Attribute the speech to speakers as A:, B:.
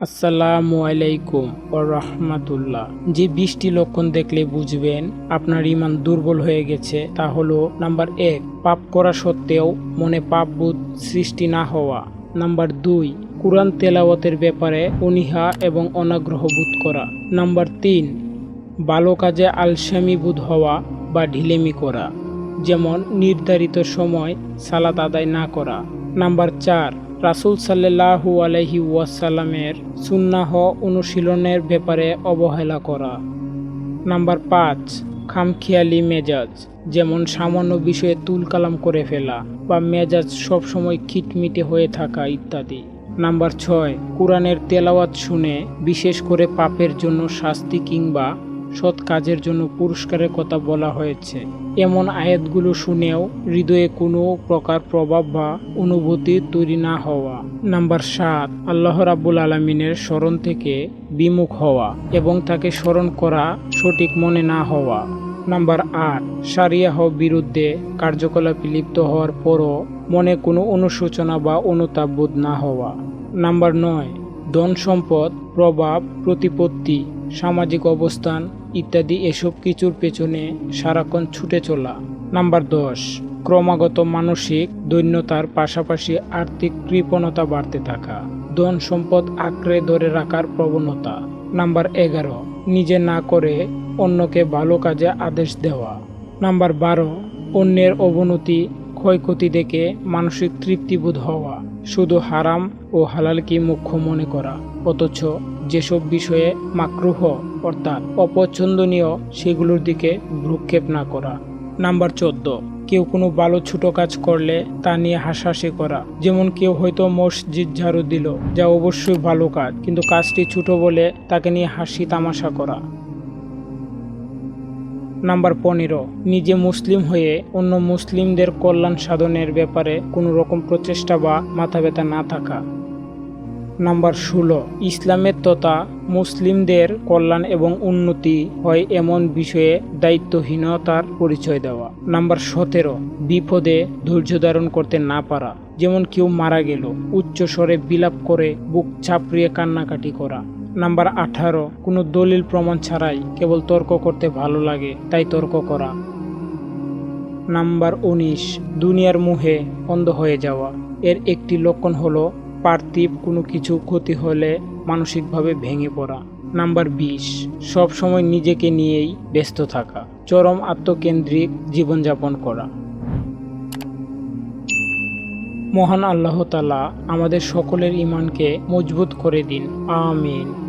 A: আসসালামু ও রহমাতুল্লাহ। যে বৃষ্টি লক্ষণ দেখলে বুঝবেন আপনার ইমান দুর্বল হয়ে গেছে, তা হলো, নাম্বার এক, পাপ করা সত্ত্বেও মনে পাপ বোধ সৃষ্টি না হওয়া। নাম্বার দুই, কোরআন তেলাওয়াতের ব্যাপারে অনীহা এবং অনাগ্রহ বোধ করা। নাম্বার তিন, ভালো কাজে আলসামি বোধ হওয়া বা ঢিলেমি করা। যেমন নির্ধারিত সময় সালাত আদায় না করা। নাম্বার চার রাসুল সাল্লাহু আলহি ওয়াসাল্লামের সুন্নাহ অনুশীলনের ব্যাপারে অবহেলা করা। নাম্বার পাঁচ, খামখেয়ালি মেজাজ, যেমন সামান্য বিষয়ে তুলকালাম করে ফেলা বা মেজাজ সবসময় খিটমিটে হয়ে থাকা ইত্যাদি। নাম্বার ছয়, কোরআনের তেলাওয়াত শুনে বিশেষ করে পাপের জন্য শাস্তি কিংবা সৎ কাজের জন্য পুরস্কারের কথা বলা হয়েছে। এমন আয়াতগুলো শুনেও হৃদয়ে কোনো প্রকার প্রভাব বা অনুভূতি তৈরি না হওয়া। নাম্বার সাত, আল্লাহ রাব্বুল আলমিনের স্মরণ থেকে বিমুখ হওয়া এবং তাকে স্মরণ করা সঠিক মনে না হওয়া। নাম্বার আট, সারিয়াহ বিরুদ্ধে কার্যকলাপে লিপ্ত হওয়ার পরও মনে কোনো অনুশোচনা বা অনুতাপ বোধ না হওয়া। নাম্বার নয় ধন সম্পদ প্রভাব, প্রতিপত্তি, সামাজিক অবস্থান ইত্যাদি এসব কিছুর পেছনে সারাক্ষণ ছুটে চলা। নাম্বার দশ, ক্রমাগত মানসিক দৈন্যতার পাশাপাশি আর্থিক কৃপণতা বাড়তে থাকা, ধন সম্পদ আঁকড়ে ধরে রাখার প্রবণতা। নাম্বার এগারো, নিজে না করে অন্যকে ভালো কাজে আদেশ দেওয়া। নাম্বার বারো, অন্যের অবনতি, ক্ষয়ক্ষতি দেখে মানসিক তৃপ্তিবোধ হওয়া। শুধু হারাম ও হালালকে মুখ্য মনে করা, অথচ যেসব বিষয়ে মাকরুহ, অর্থাৎ অপছন্দনীয়, সেগুলোর দিকে ভ্রুক্ষেপ না করা। নাম্বার চোদ্দ, কেউ কোনো ভালো ছোট কাজ করলে তা নিয়ে হাসাহাসি করা। যেমন কেউ হয়তো মসজিদ ঝাড়ু দিল, যা অবশ্যই ভালো কাজ, কিন্তু কাজটি ছোট বলে তাকে নিয়ে হাসি তামাশা করা। নাম্বার পনেরো। নিজে মুসলিম হয়ে অন্য মুসলিমদের কল্যাণ সাধনের ব্যাপারে কোনো রকম প্রচেষ্টা বা মাথা ব্যথা না থাকা। নাম্বার ষোলো। ইসলামের তথা মুসলিমদের কল্যাণ এবং উন্নতি হয় এমন বিষয়ে দায়িত্বহীনতার পরিচয় দেওয়া। নাম্বার সতেরো। বিপদে ধৈর্য ধারণ করতে না পারা। যেমন কেউ মারা গেল উচ্চ স্বরে বিলাপ করে বুক চাপড়িয়ে কান্নাকাটি করা। নাম্বার আঠারো। কোনো দলিল প্রমাণ ছাড়াই কেবল তর্ক করতে ভালো লাগে, তাই তর্ক করা। নাম্বার উনিশ, দুনিয়ার মুহে অন্ধ হয়ে যাওয়া। এর একটি লক্ষণ হলো, পার্থিব কোনো কিছু ক্ষতি হলে মানসিকভাবে ভেঙে পড়া। নাম্বার বিশ, সব সময় নিজেকে নিয়েই ব্যস্ত থাকা। চরম আত্মকেন্দ্রিক জীবনযাপন করা। মহান আল্লাহ তালা আমাদের সকলের ইমানকে মজবুত করে দিন। আমিন।